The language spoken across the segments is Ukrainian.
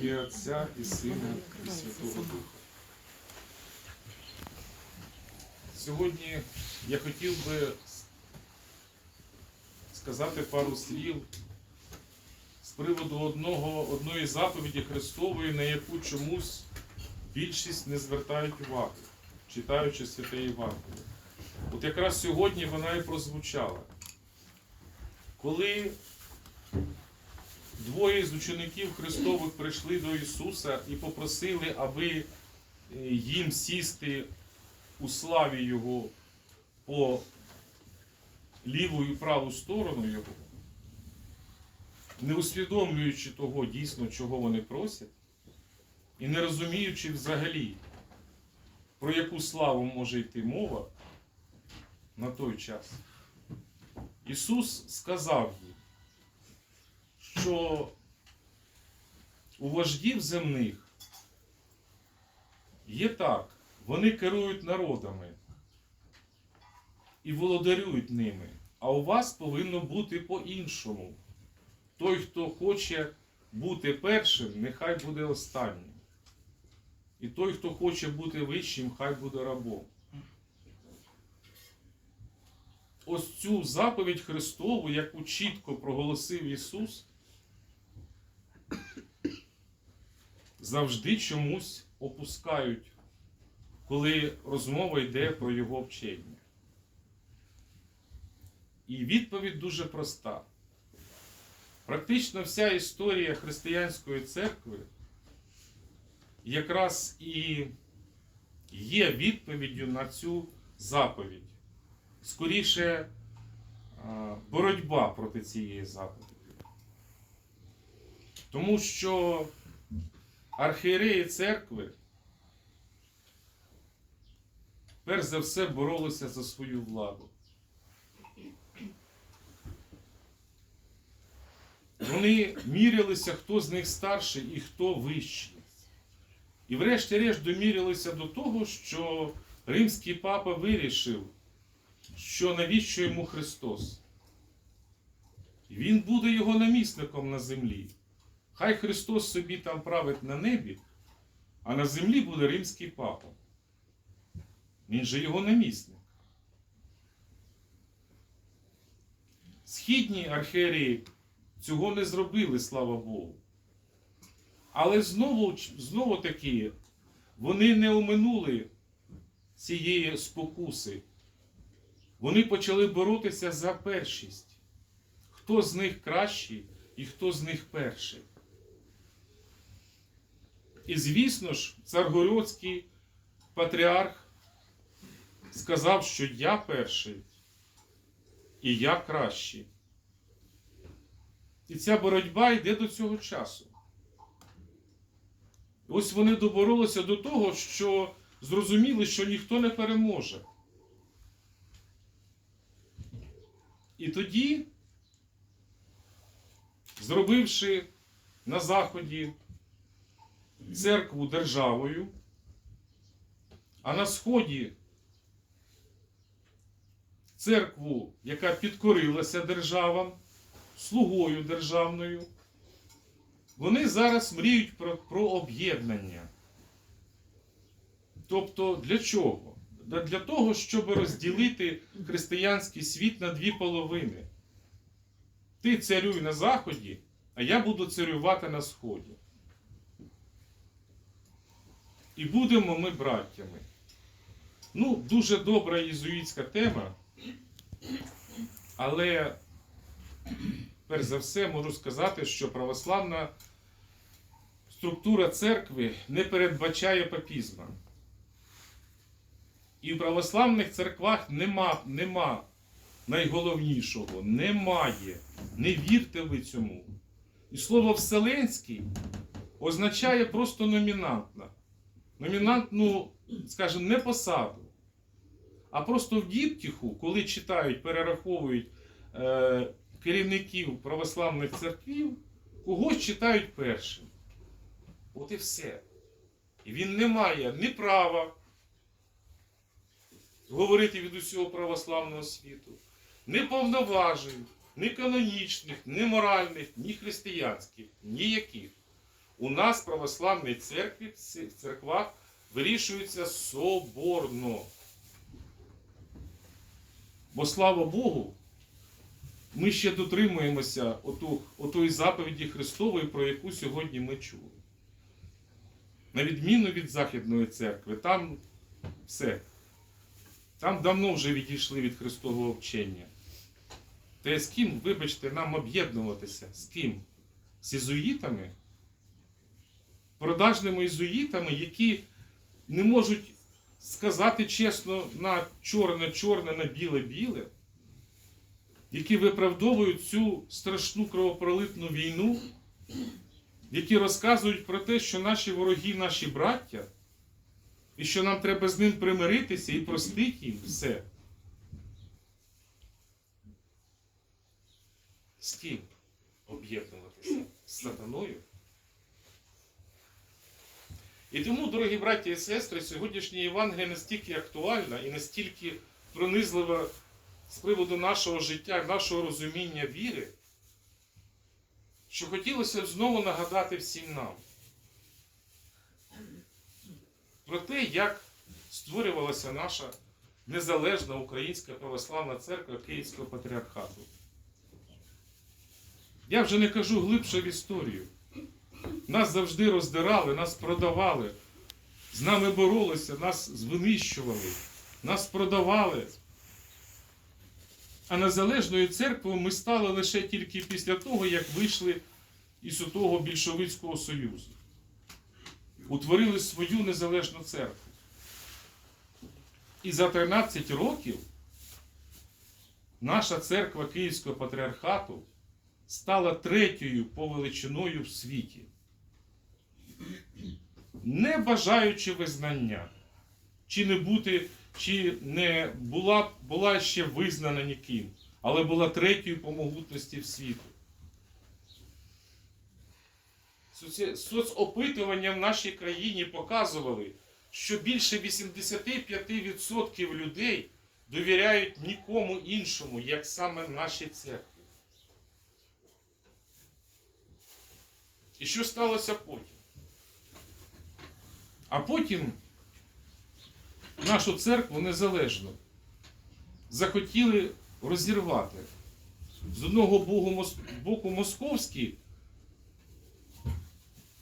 І Отця, і Сина, і Святого Духа. Сьогодні я хотів би сказати пару слів з приводу одного, одної заповіді Христової, на яку чомусь більшість не звертають уваги, читаючи святе Євангеліє. От якраз сьогодні вона і прозвучала. Коли Двоє з учеників Христових прийшли до Ісуса і попросили, аби е, їм сісти у славі Його по ліву і праву сторону Його, не усвідомлюючи того дійсно, чого вони просять, і не розуміючи взагалі, про яку славу може йти мова на той час. Ісус сказав їм, що у вождів земних є так, вони керують народами і володарюють ними, а у вас повинно бути по-іншому. Той, хто хоче бути першим, нехай буде останнім. І той, хто хоче бути вищим, хай буде рабом. Ось цю заповідь Христову, яку чітко проголосив Ісус, завжди чомусь опускають, коли розмова йде про його вчення. І відповідь дуже проста. Практично вся історія християнської церкви якраз і є відповіддю на цю заповідь. Скоріше, боротьба проти цієї заповіді. Тому що архієреї церкви перш за все боролися за свою владу. Вони мірялися, хто з них старший і хто вищий. І врешті-решт домірялися до того, що римський папа вирішив, що навіщо йому Христос? Він буде його намісником на землі. Хай Христос собі там править на небі, а на землі буде римський папа. Він же його намісник. Східні архієреї цього не зробили, слава Богу. Але знову, знову таки, вони не оминули цієї спокуси. Вони почали боротися за першість. Хто з них кращий і хто з них перший. І звісно ж, царгородський патріарх сказав, що я перший і я кращий. І ця боротьба йде до цього часу. Ось вони доборолися до того, що зрозуміли, що ніхто не переможе. І тоді, зробивши на Заході церкву державою, а на Сході церкву, яка підкорилася державам, слугою державною, вони зараз мріють про, про об'єднання. Тобто для чого? Для того, щоб розділити християнський світ на дві половини. Ти царюй на Заході, а я буду царювати на Сході. І будемо ми браттями. Ну, дуже добра єзуїтська тема, але перш за все можу сказати, що православна структура церкви не передбачає папізма. І в православних церквах нема, нема найголовнішого, немає. Не вірте ви цьому. І слово Вселенський означає просто номінантна. Номінантну, скажімо, не посаду. А просто в діптіху, коли читають, перераховують е, керівників православних церквів, когось читають першим. От і все. І він не має ні права говорити від усього православного світу, ні повноважень, ні канонічних, ні моральних, ні християнських, ніяких. У нас в православній церкві, в церквах вирішується соборно. Бо слава Богу, ми ще дотримуємося оту, отої заповіді Христової, про яку сьогодні ми чули. На відміну від Західної церкви, там все. Там давно вже відійшли від Христового вчення. Та з ким, вибачте, нам об'єднуватися? З ким? З ізуїтами? Продажними ізуїтами, які не можуть сказати чесно на чорне-чорне, на біле-біле, які виправдовують цю страшну кровопролитну війну, які розказують про те, що наші вороги наші браття, і що нам треба з ним примиритися і простити їм все. З ким об'єднуватися? З сатаною? І тому, дорогі браті і сестри, сьогоднішнє Євангеліє настільки актуальна і настільки пронизлива з приводу нашого життя, нашого розуміння віри, що хотілося б знову нагадати всім нам про те, як створювалася наша незалежна Українська православна церква Київського патріархату. Я вже не кажу глибше в історію. Нас завжди роздирали, нас продавали, з нами боролися, нас звинищували, нас продавали. А незалежною церквою ми стали лише тільки після того, як вийшли із того більшовицького союзу. Утворили свою незалежну церкву. І за 13 років наша церква Київського патріархату стала третьою по величиною в світі. Не бажаючи визнання, чи не бути, чи не була, була ще визнана ніким, але була третьою по могутності в світу. Соцопитування в нашій країні показували, що більше 85% людей довіряють нікому іншому, як саме нашій церкві. І що сталося потім? А потім нашу церкву незалежно захотіли розірвати. З одного боку, мос- боку московські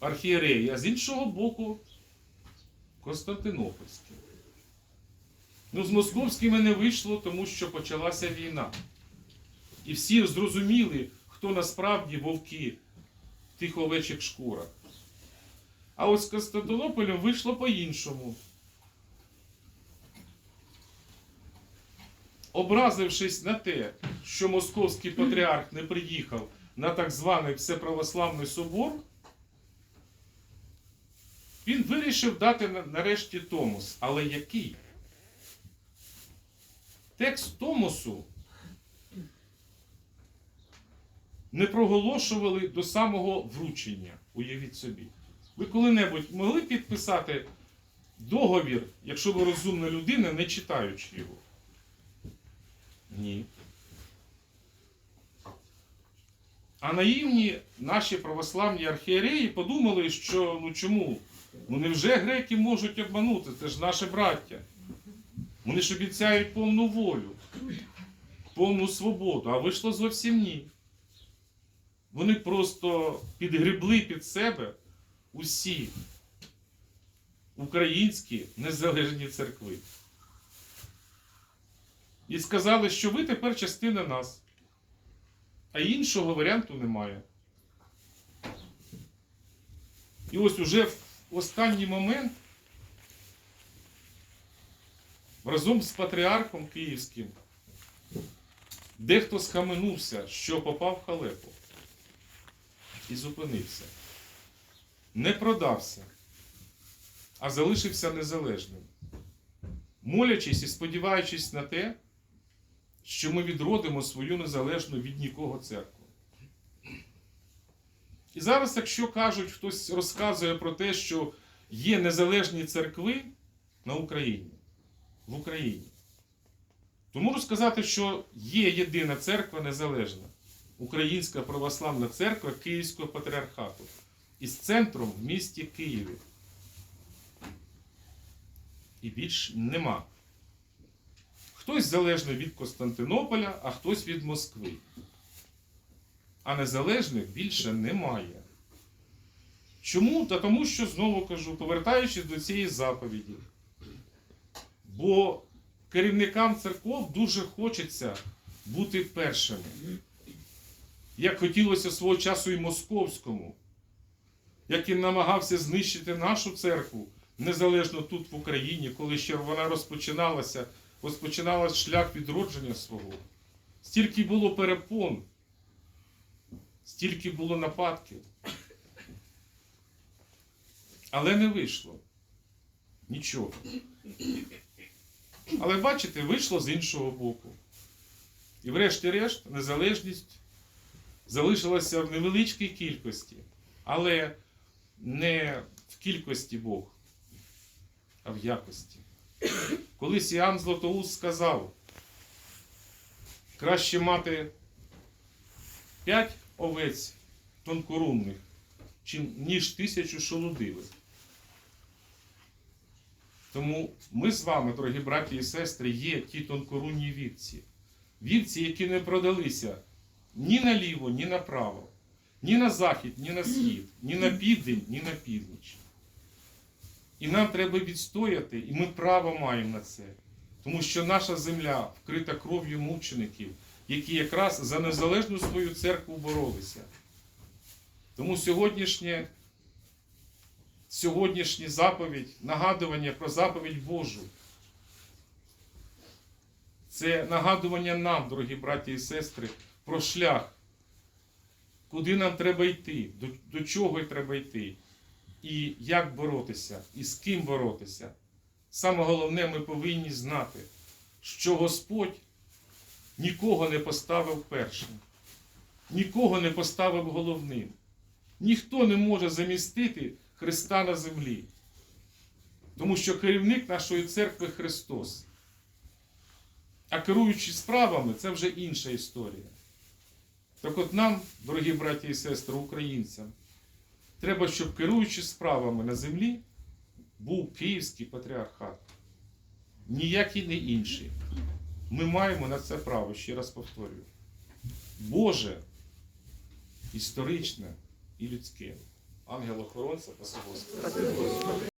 архієреї, а з іншого боку Константинопольські. Ну, з московськими не вийшло, тому що почалася війна. І всі зрозуміли, хто насправді вовки в тих овечих шкурах. А от з Константинополем вийшло по-іншому. Образившись на те, що московський патріарх не приїхав на так званий Всеправославний собор, він вирішив дати нарешті Томос. Але який? Текст Томосу не проголошували до самого вручення. Уявіть собі. Ви коли-небудь могли підписати договір, якщо ви розумна людина, не читаючи його? Ні. А наївні наші православні архієреї подумали, що ну чому? Ну невже греки можуть обманути? Це ж наше браття. Вони ж обіцяють повну волю, повну свободу, а вийшло зовсім ні. Вони просто підгребли під себе усі українські незалежні церкви. І сказали, що ви тепер частина нас. А іншого варіанту немає. І ось уже в останній момент разом з патріархом Київським дехто схаменувся, що попав в халепу і зупинився. Не продався, а залишився незалежним, молячись і сподіваючись на те, що ми відродимо свою незалежну від нікого церкву. І зараз, якщо кажуть, хтось розказує про те, що є незалежні церкви на Україні, в Україні, то можу сказати, що є єдина церква незалежна Українська православна церква Київського патріархату. Із центром в місті Києві. І більш нема. Хтось залежний від Константинополя, а хтось від Москви. А незалежних більше немає. Чому? Та тому, що знову кажу, повертаючись до цієї заповіді. Бо керівникам церков дуже хочеться бути першими. Як хотілося свого часу і московському, як він намагався знищити нашу церкву, незалежно тут в Україні, коли ще вона розпочиналася, розпочиналась шлях відродження свого. Стільки було перепон, стільки було нападків. Але не вийшло. Нічого. Але бачите, вийшло з іншого боку. І врешті-решт незалежність залишилася в невеличкій кількості, але не в кількості Бог, а в якості. Колись Іоанн Златоуст сказав, краще мати п'ять овець тонкорунних, ніж тисячу шолудивих. Тому ми з вами, дорогі браті і сестри, є ті тонкорунні вівці. Вівці, які не продалися ні наліво, ні направо, ні на захід, ні на схід, ні на південь, ні на північ. І нам треба відстояти, і ми право маємо на це. Тому що наша земля вкрита кров'ю мучеників, які якраз за незалежну свою церкву боролися. Тому сьогоднішнє, сьогоднішня заповідь, нагадування про заповідь Божу. Це нагадування нам, дорогі браті і сестри, про шлях, куди нам треба йти, до, до чого треба йти, і як боротися, і з ким боротися. Саме головне, ми повинні знати, що Господь нікого не поставив першим, нікого не поставив головним. Ніхто не може замістити Христа на землі. Тому що керівник нашої церкви Христос. А керуючи справами, це вже інша історія. Так от нам, дорогі браті і сестри, українцям, треба, щоб керуючи справами на землі, був Київський патріархат. Ніякий не інший. Ми маємо на це право, ще раз повторюю. Боже, історичне і людське. Ангел-охоронця, пасагост.